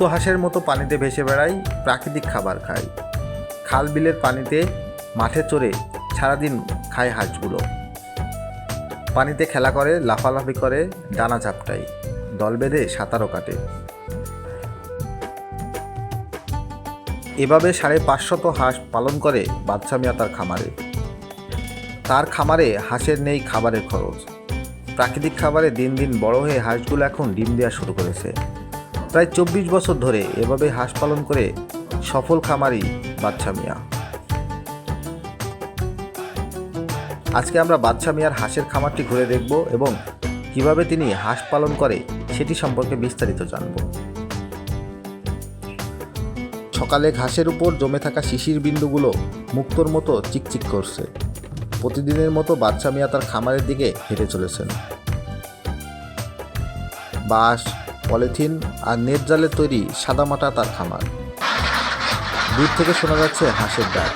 মুক্ত হাঁসের মতো পানিতে ভেসে বেড়ায় প্রাকৃতিক খাবার খায় খাল বিলের পানিতে মাঠে চড়ে সারাদিন খায় হাঁসগুলো। পানিতে খেলা করে, লাফালাফি করে, ডানা চাপটায় দল বেঁধে সাঁতারও কাটে। এভাবে সাড়ে পাঁচশত হাঁস পালন করে বাদশা মিয়া তার খামারে। তার খামারে হাঁসের নেই খাবারের খরচ। প্রাকৃতিক খাবারে দিন দিন বড় হয়ে হাঁসগুলো এখন ডিম দেওয়া শুরু করেছে। প্রায় চব্বিশ বছর ধরে এভাবে হাঁস পালন করে সফল খামারি বাচ্চা মিয়া। আজকে আমরা বাচ্চা মিয়ার হাঁসের খামারটি ঘুরে দেখব এবং কীভাবে তিনি হাঁস পালন করে সেটি সম্পর্কে বিস্তারিত জানব। সকালে ঘাসের উপর জমে থাকা শিশির বিন্দুগুলো মুক্তোর মতো চিকচিক করছে। প্রতিদিনের মতো বাচ্চা মিয়া তার খামারের দিকে হেঁটে চলেছেন। বাঁশ পলিথিন আর নেট জালের তৈরি সাদামাটা তার খামার। দূর থেকে শোনা যাচ্ছে হাঁসের ডাক।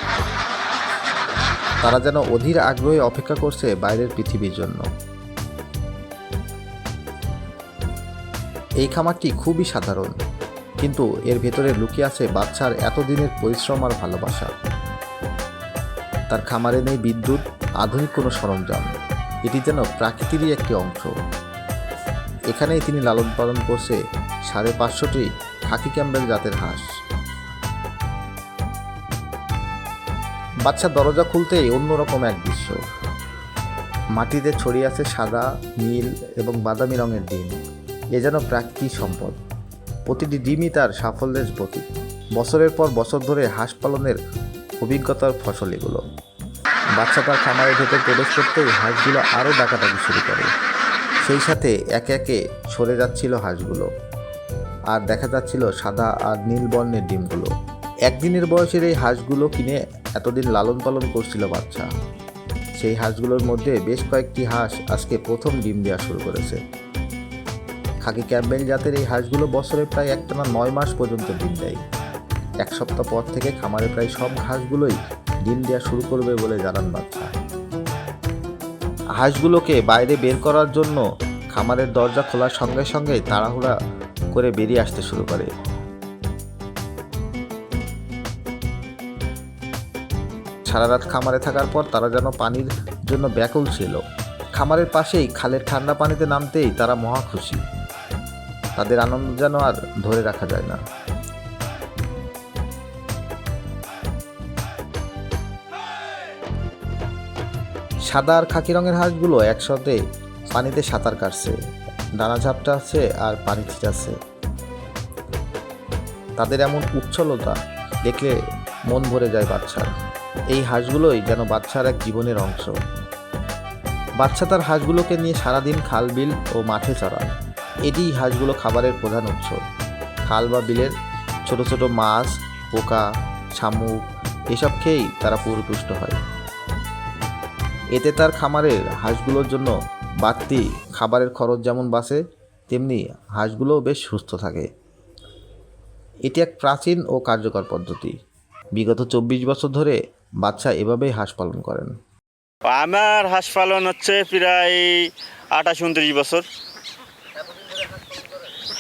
তারা যেন অধীর আগ্রহে অপেক্ষা করছে বাইরের পৃথিবীর জন্য। এই খামারটি খুবই সাধারণ, কিন্তু এর ভেতরে লুকিয়ে আছে বাচ্চার এতদিনের পরিশ্রম আর ভালোবাসা। তার খামারে নেই বিদ্যুৎ, আধুনিক কোনো সরঞ্জাম। এটি যেন প্রাকৃতিরই একটি অংশ। এখানেই তিনি লালন পালন করছে সাড়ে পাঁচশোটি খাকি ক্যাম্বেল জাতের হাঁস। বাচ্চা দরজা খুলতেই অন্যরকম এক দৃশ্য। মাটিতে ছড়িয়ে আছে সাদা, নীল এবং বাদামি রঙের ডিম। এ যেন প্রাকৃতিক সম্পদ। প্রতিটি ডিমই তার সাফল্যের প্রতীক। বছরের পর বছর ধরে হাঁস পালনের অভিজ্ঞতার ফসল এগুলো। বাচ্চা তার খামারের ভেতর প্রবেশ করতেই হাঁসগুলো আরও ডাকাডাকি শুরু করে। সেই সাথে একে একে সরে যাচ্ছিল হাঁসগুলো। আর দেখা যাচ্ছিল সাদা আর নীল বর্ণের ডিমগুলো। একদিনের বয়সের এই হাঁসগুলো কিনে এতদিন লালন পালন করছিল বাচ্চা। সেই হাঁসগুলোর মধ্যে বেশ কয়েকটি হাঁস আজকে প্রথম ডিম দেওয়া শুরু করেছে। খাকি ক্যাম্বেল জাতের এই হাঁসগুলো বছরে প্রায় একটানা নয় মাস পর্যন্ত ডিম দেয়। এক সপ্তাহ পর থেকে খামারে প্রায় সব হাঁসগুলোই ডিম দেওয়া শুরু করবে বলে জানান বাচ্চা। হাঁসগুলোকে বাইরে বের করার জন্য খামারের দরজা খোলার সঙ্গে সঙ্গেই তাড়াহুড়া করে বেরিয়ে আসতে শুরু করে। সারা রাত খামারে থাকার পর তারা যেন পানির জন্য ব্যাকুল ছিল। খামারের পাশেই খালের ঠান্ডা পানিতে নামতেই তারা মহা খুশি। তাদের আনন্দ যেন আর ধরে রাখা যায় না। সাদা আর খাকি রঙের হাঁসগুলো একসাথে পানিতে সাঁতার কাটছে। ডানা ঝাপটা আছে আর পানি ছিটাচ্ছে তাদের এমন উচ্ছলতা দেখলে মন ভরে যায় বাচ্চার। এই হাঁসগুলোই যেন বাচ্চার এক জীবনের অংশ। বাচ্চা তার হাঁসগুলোকে নিয়ে সারাদিন খাল, বিল ও মাঠে চড়ায়। এটিই হাঁসগুলো খাবারের প্রধান উৎস। খাল বা বিলের ছোট ছোট মাছ, পোকা, শামুক, এসব খেয়েই তারা পরিপুষ্ট হয়। এতে তার খামারের হাঁসগুলোর জন্য বাড়তি খাবারের খরচ যেমন বাঁচে, তেমনি হাঁসগুলোও বেশ সুস্থ থাকে। এটি এক প্রাচীন ও কার্যকর পদ্ধতি। বিগত চব্বিশ বছর ধরে বাচ্চা এভাবেই হাঁস পালন করেন। আমার হাঁস পালন হচ্ছে প্রায় আঠাশ উনত্রিশ বছর।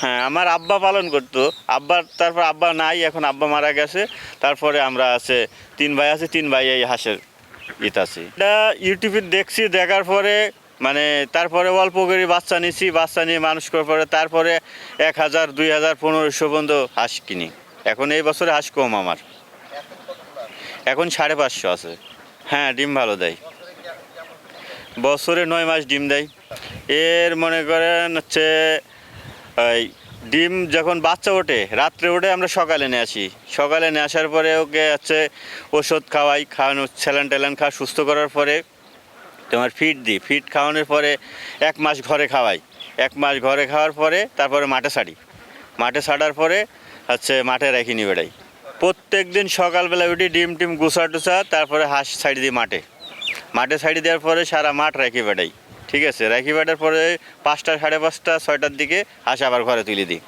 হ্যাঁ আমার আব্বা পালন করতো। আব্বার তারপর আব্বা নাই, এখন আব্বা মারা গেছে। তারপরে আমরা আছে, তিন ভাই আছে, তিন ভাই এই হাঁসের ইত আছে। এটা ইউটিউবে দেখছি, দেখার পরে মানে তারপরে অল্প করে বাচ্চা নিছি, বাচ্চা নিয়ে মানুষ করার পরে তারপরে এক হাজার, দুই হাজার, পনেরোশো পর্যন্ত হাঁস কিনি। এখন এই বছরে হাঁস কম আমার। এখন সাড়ে পাঁচশো আছে। হ্যাঁ ডিম ভালো দেয়। বছরে নয় মাস ডিম দেয়। এর মনে করেন হচ্ছে, ওই ডিম যখন বাচ্চা ওঠে, রাত্রে ওঠে আমরা সকালে নিয়ে আসি। সকালে নিয়ে আসার পরে ওকে হচ্ছে ওষুধ খাওয়াই খাওয়ানো স্যালান ট্যালান খাওয়া সুস্থ করার পরে তোমার ফিড দিই। ফিড খাওয়ানোর পরে এক মাস ঘরে খাওয়াই। এক মাস ঘরে খাওয়ার পরে তারপরে মাঠে ছাড়ি। মাঠে ছাড়ার পরে হচ্ছে মাঠে রেখে নিয়ে বেড়াই। প্রত্যেক দিন সকালবেলা উঠি, ডিম টিম গুছা টুসা তারপরে হাঁস ছাড়ি দিই মাঠে। মাঠে ছাড়ি দেওয়ার পরে সারা মাঠ রেখে বেড়াই। ঠিক আছে, রেখে বেড়ার পরে পাঁচটা, সাড়ে পাঁচটা, ছয়টার দিকে আসে আবার ঘরে তুলে দিই।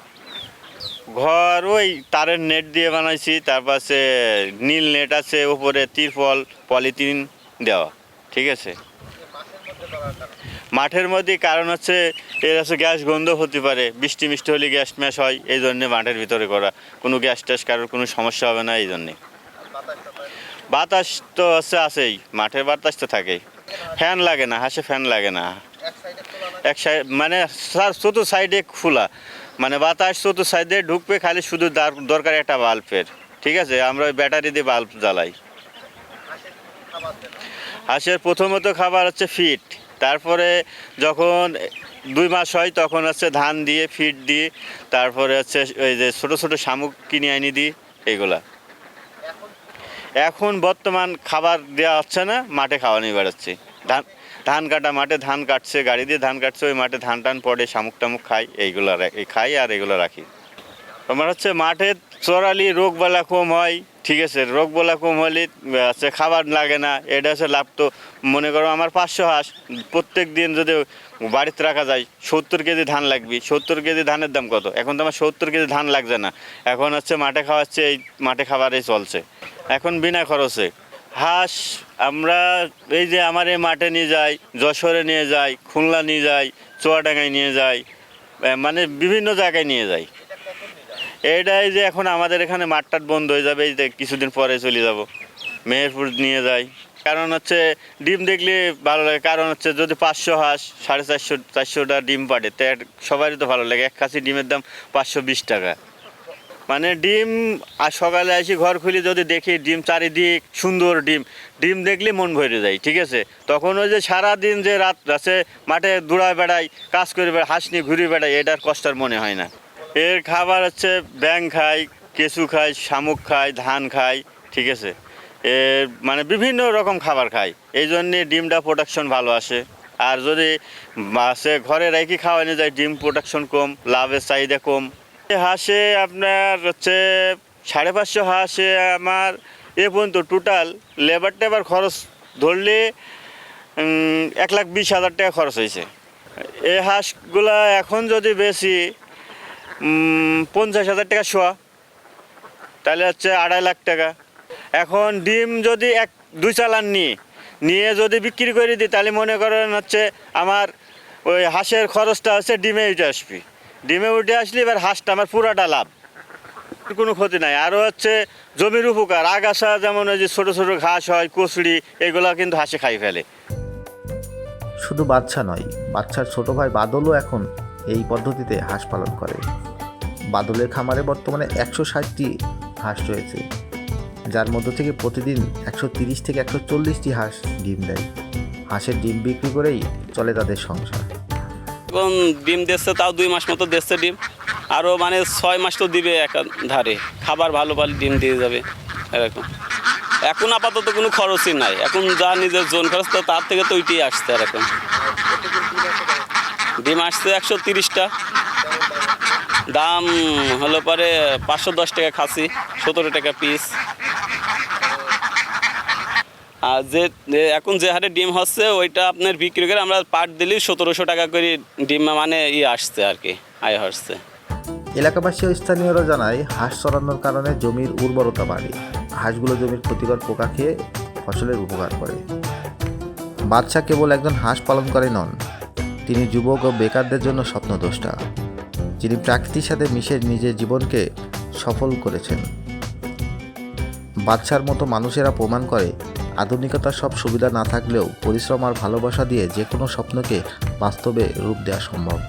ঘর ওই তারের নেট দিয়ে বানাইছি তারপর আছে নীল নেট আছে, উপরে তিরপল, পলিথিন দেওয়া, ঠিক আছে। মাঠের মধ্যে কারণ হচ্ছে, এর হচ্ছে গ্যাস গন্ধ হতে পারে, বৃষ্টি মিষ্টি হলে গ্যাস ম্যাশ হয়, এই জন্যে মাঠের ভিতরে করা, কোনো গ্যাস ট্যাস কারোর কোনো সমস্যা হবে না, এই জন্যে। বাতাস তো হচ্ছে আছেই, মাঠের বাতাস তো থাকেই। ফ্যান লাগে না হাসে ফ্যান লাগে না। এক সাইড মানে স্যার চতুর্থ সাইডে খোলা। মানে বাতাস চতুর্থ সাইডে ঢুকবে খালি শুধু দার- দরকার একটা বাল্বের। ঠিক আছে? আমরা ওই ব্যাটারি দিয়ে বাল্ব জ্বালাই। হাঁসের প্রথমত খাবার হচ্ছে ফিট তারপরে যখন দুই মাস হয় তখন হচ্ছে ধান দিয়ে ফিট দিয়ে তারপরে হচ্ছে ওই যে ছোটো ছোটো শামুক কিনে আনি দিই এইগুলা। এখন বর্তমান খাবার দেওয়া হচ্ছে না, মাঠে খাওয়ানি বেড়াচ্ছে। ধান ধান কাটা মাঠে ধান কাটছে, গাড়ি দিয়ে ধান কাটছে, ওই মাঠে ধান টান পড়ে, শামুক টামুক খাই, এইগুলো খাই আর এগুলো রাখি। তোমার হচ্ছে মাঠে চড়ালি রোগ বালা কম হয়, ঠিক আছে, রোগ বালা কম হলে হচ্ছে খাবার লাগে না, এটা হচ্ছে লাভ তো, মনে করো আমার পাঁচশো হাঁস, প্রত্যেক দিন যদি বাড়িতে রাখা যায়, সত্তর কেজি ধান লাগবে, সত্তর কেজি ধানের দাম কত? এখন তো আমার সত্তর কেজি ধান লাগছে না, এখন হচ্ছে মাঠে খাওয়াচ্ছে, এই মাঠে খাবারই চলছে। এখন বিনা খরচে। হাঁস আমরা এই যে আমার এই মাঠে নিয়ে যাই, যশোরে নিয়ে যাই, খুলনা নিয়ে যাই, চুয়াডাঙ্গায় নিয়ে যাই মানে বিভিন্ন জায়গায় নিয়ে যাই। এইটাই যে এখন আমাদের এখানে মাঠটাট বন্ধ হয়ে যাবে, এই যে কিছুদিন পরে চলে যাব। মেহেরপুর নিয়ে যাই। কারণ হচ্ছে ডিম দেখলে ভালো লাগে। কারণ হচ্ছে যদি পাঁচশো হাঁস, সাড়ে চারশো, চারশোটা ডিম পাড়ে, তো সবারই তো ভালো লাগে। এক কাছি ডিমের দাম পাঁচশো বিশ টাকা। মানে ডিম, আর সকালে আসি ঘর খুলি যদি দেখি ডিম চারিদিক সুন্দর ডিম ডিম দেখলে মন ভরে যায়, ঠিক আছে? তখন ওই যে সারা দিন যে রাত আছে, মাঠে দৌড়ায় বেড়াই কাজ করে বেড়াই হাঁস নিয়ে ঘুরে বেড়াই এটার কষ্টের মনে হয় না। এর খাবার হচ্ছে ব্যাং খায় কেঁচু খায় শামুক খায় ধান খায় ঠিক আছে? এর মানে বিভিন্ন রকম খাবার খায় এই জন্যে ডিমটা প্রোডাকশন ভালো আসে। আর যদি মাসে ঘরে রেখে খাওয়ানো যায়, ডিম প্রোডাকশন কম, লাভের চাহিদা কম। হাঁসে আপনার হচ্ছে সাড়ে পাঁচশো হাঁসে আমার এ পর্যন্ত টোটাল লেবার টেবার খরচ ধরলে এক লাখ বিশ হাজার টাকা খরচ হয়েছে। এই হাঁসগুলা এখন যদি বেশি পঞ্চাশ হাজার টাকা শোয়া, তাহলে হচ্ছে আড়াই লাখ টাকা। এখন ডিম যদি এক, দুই চালান নিয়ে নিয়ে যদি বিক্রি করে দিই, তাহলে মনে করেন হচ্ছে আমার ওই হাঁসের খরচটা হচ্ছে ডিমে উঠে আসবি। ডিমে উঠে আসলে এবার হাঁসটা আমার পুরাটা লাভ। কোনো ক্ষতি নাই। আরও হচ্ছে জমির উপকার। আগাছা যেমন ওই যে ছোটো ছোটো ঘাস হয় কচুরি এগুলো কিন্তু হাঁসে খাই ফেলে। শুধু বাচ্চা নয়, বাচ্চার ছোট ভাই বাদলও এখন এই পদ্ধতিতে হাঁস পালন করে। বাদলের খামারে বর্তমানে একশো ষাটটি হাঁস রয়েছে। যার মধ্য থেকে প্রতিদিন একশো তিরিশ থেকে একশো চল্লিশটি হাঁস ডিম দেয়। হাঁসের ডিম বিক্রি করেই চলে তাদের সংসার। এখন ডিম দিচ্ছে, তাও দুই মাস মতো দিচ্ছে ডিম। আরও মানে ছয় মাস তো দিবে এক ধারে। খাবার ভালো ভালো ডিম দিয়ে যাবে, এরকম। এখন আপাতত কোনো খরচই নাই। এখন যা নিজের জোন খরচ, তো তার থেকে তো ওইটাই আসছে এরকম। ডিম আসছে একশো তিরিশটা। দাম হলো পরে পাঁচশো দশ টাকা খাসি, সতেরো টাকা পিস। আর যে এখন যে হারে ডিম হচ্ছে, ওইটা আপনার বিক্রি করে আমরা পাট দিলেই সতেরোশো টাকা করে ডিম মানে ই আসছে আর কি, আয় হচ্ছে। এলাকাবাসী স্থানীয়রা জানায়, হাঁস চড়ানোর কারণে জমির উর্বরতা বাড়ে। হাঁসগুলো জমির ক্ষতিকর পোকা খেয়ে ফসলের উপকার করে। বাদশা কেবল একজন হাঁস পালন করে নন, তিনি যুবক ও বেকারদের জন্য স্বপ্নদ্রষ্টা, যিনি প্রাকৃতির সাথে মিশে নিজের জীবনকে সফল করেছেন। বাদশার মতো মানুষেরা প্রমাণ করে আধুনিকতার সব সুবিধা না থাকলেও পরিশ্রম আর ভালোবাসা দিয়ে যে কোনো স্বপ্নকে বাস্তবে রূপ দেওয়া সম্ভব।